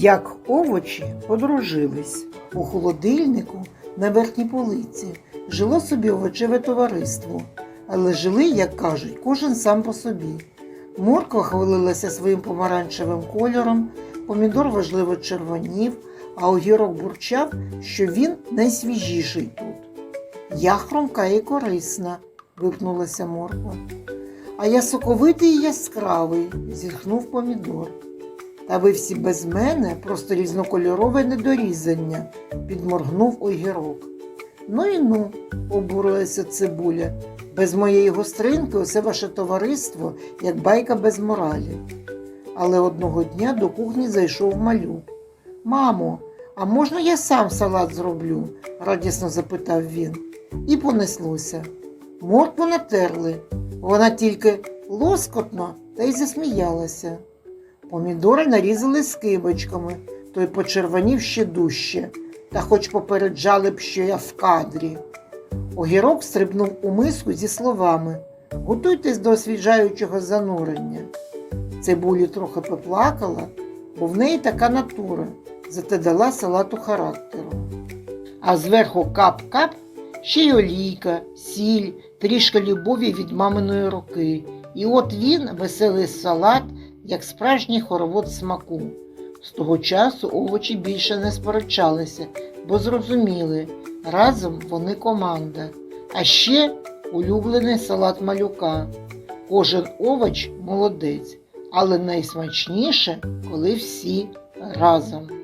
Як овочі подружились. У холодильнику на верхній полиці жило собі овочеве товариство, але жили, як кажуть, кожен сам по собі. Морква хвалилася своїм помаранчевим кольором, помідор важливо червонів, а огірок бурчав, що він найсвіжіший тут. Я хромка і корисна, випнулася морква. А я соковитий і яскравий, зітхнув помідор. Та ви всі без мене просто різнокольорове недорізання, підморгнув огірок. Ну і ну, обурилася цибуля. Без моєї гостринки усе ваше товариство, як байка без моралі. Але одного дня до кухні зайшов малюк. Мамо, а можна я сам салат зроблю? радісно запитав він. І понеслося. Моркву натерли. Вона тільки лоскотно та й засміялася. Помідори нарізали скибочками, той почервонів ще дужче, та хоч попереджали б, що я в кадрі. Огірок стрибнув у миску зі словами Готуйтесь до освіжаючого занурення. Цибулі трохи поплакала, бо в неї така натура, зате дала салату характеру. А зверху кап-кап ще й олійка, сіль, трішки любові від маминої руки. І от він, веселий салат, як справжній хоровод смаку. З того часу овочі більше не сперечалися, бо зрозуміли, разом вони команда. А ще улюблений салат малюка. Кожен овоч молодець, але найсмачніше, коли всі разом.